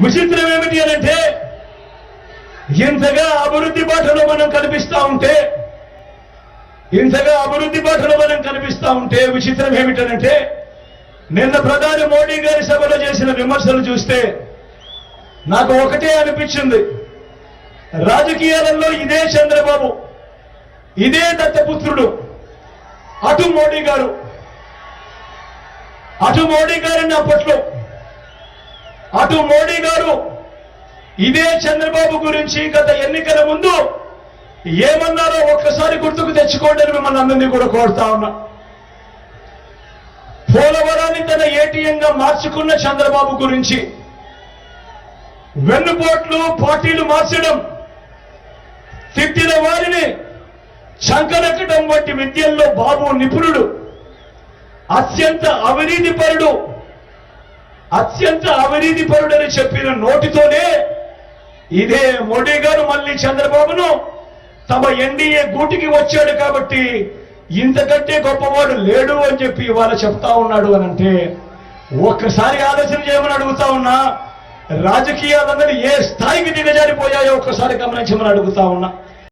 విచిత్రం ఏమిటి అని అంటే ఇంతగా అభివృద్ధి బాటలో మనం కనిపిస్తా ఉంటే ఇంతగా అభివృద్ధి బాటలో మనం కనిపిస్తా ఉంటే విచిత్రం ఏమిటనంటే నిన్న ప్రధాని మోడీ గారి సభలో చేసిన విమర్శలు చూస్తే నాకు ఒకటే అనిపించింది. రాజకీయాలలో ఇదే చంద్రబాబు ఇదే దత్తపుత్రుడు అటు మోడీ గారు అటు మోడీ గారిని అప్పట్లో అటు మోడీ గారు ఇదే చంద్రబాబు గురించి గత ఎన్నికల ముందు ఏమన్నారో ఒక్కసారి గుర్తుకు తెచ్చుకోండి అని మిమ్మల్ని అందరినీ కూడా కోరుతా ఉన్నా. పోలవరాన్ని తన ఏటీఎంగా మార్చుకున్న చంద్రబాబు గురించి వెన్నుపోట్లు పార్టీలు మార్చడం తిట్టిన వారిని చంకనెక్కడం వంటి విద్యల్లో బాబు నిపుణుడు అత్యంత అవినీతిపరుడు అత్యంత అవినీతిపరుడని చెప్పిన నోటితోనే ఇదే మోడీ గారు మళ్ళీ చంద్రబాబును తమ ఎన్డీఏ గూటికి వచ్చాడు కాబట్టి ఇంతకంటే గొప్పవాడు లేడు అని చెప్పి ఇవాళ చెప్తా ఉన్నాడు అని అంటే ఒక్కసారి ఆలోచన చేయమని అడుగుతా ఉన్నా రాజకీయాలన్నది ఏ స్థాయికి దిగజారిపోయాయో ఒక్కసారి గమనించమని అడుగుతా ఉన్నా.